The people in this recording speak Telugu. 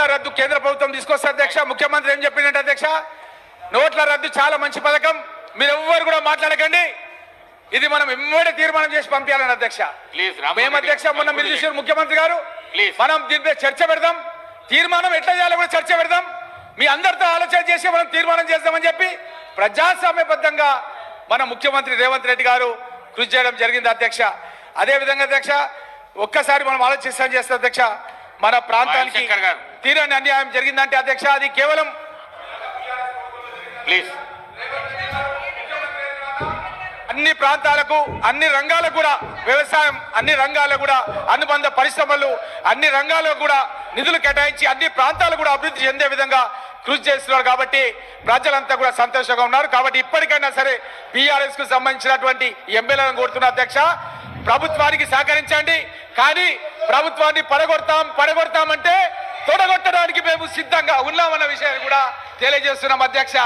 నోట్ల రద్దు కేంద్ర ప్రభుత్వం తీసుకొస్తే అధ్యక్ష ముఖ్యమంత్రి ఏం చెప్పిందంటే అధ్యక్ష నోట్ల రద్దు చాలా మంచి పథకం మీరు ఎవ్వరు కూడా మాట్లాడకండి. ఇది మనం ఎమ్మడే తీర్మానం చేసి పంపించాలని అధ్యక్ష. మేము అధ్యక్ష మొన్న మీరు చూసారు ముఖ్యమంత్రి గారు. మనం దీనిపై చర్చ పెడదాం. తీర్మానం ఎట్లా చేయాలో కూడా చర్చ పెడదాం. మీ అందరితో ఆలోచన చేసి మనం తీర్మానం చేద్దామని చెప్పి ప్రజాస్వామ్యబద్ధంగా మన ముఖ్యమంత్రి రేవంత్ రెడ్డి గారు కృషి చేయడం జరిగింది అధ్యక్ష. అదే విధంగా అధ్యక్ష ఒక్కసారి మనం ఆలోచిస్తాం చేస్తే అధ్యక్ష మన ప్రాంతానికి. తీరని అన్యాయం జరిగిందంటే అధ్యక్ష అది కేవలం ప్లీజ్. అన్ని ప్రాంతాలకు అన్ని రంగాలకు కూడా వ్యవసాయం అన్ని రంగాలకు కూడా అనుబంధ పరిశ్రమలు అన్ని రంగాలకు కూడా నిధులు కేటాయించి అన్ని ప్రాంతాలు కూడా అభివృద్ధి చెందే విధంగా కృషి చేస్తున్నారు కాబట్టి ప్రజలంతా కూడా సంతోషంగా ఉన్నారు. కాబట్టి ఇప్పటికైనా సరే బీఆర్ఎస్కు సంబంధించినటువంటి ఎమ్మెల్యేలను కోరుతున్న అధ్యక్ష ప్రభుత్వానికి సహకరించండి. కానీ ప్రభుత్వాన్ని పడగొడతాం పడగొడతామంటే తొడగొట్టడానికి మేము సిద్ధంగా ఉన్నామన్న విషయాన్ని కూడా తెలియజేస్తున్నాం అధ్యక్ష.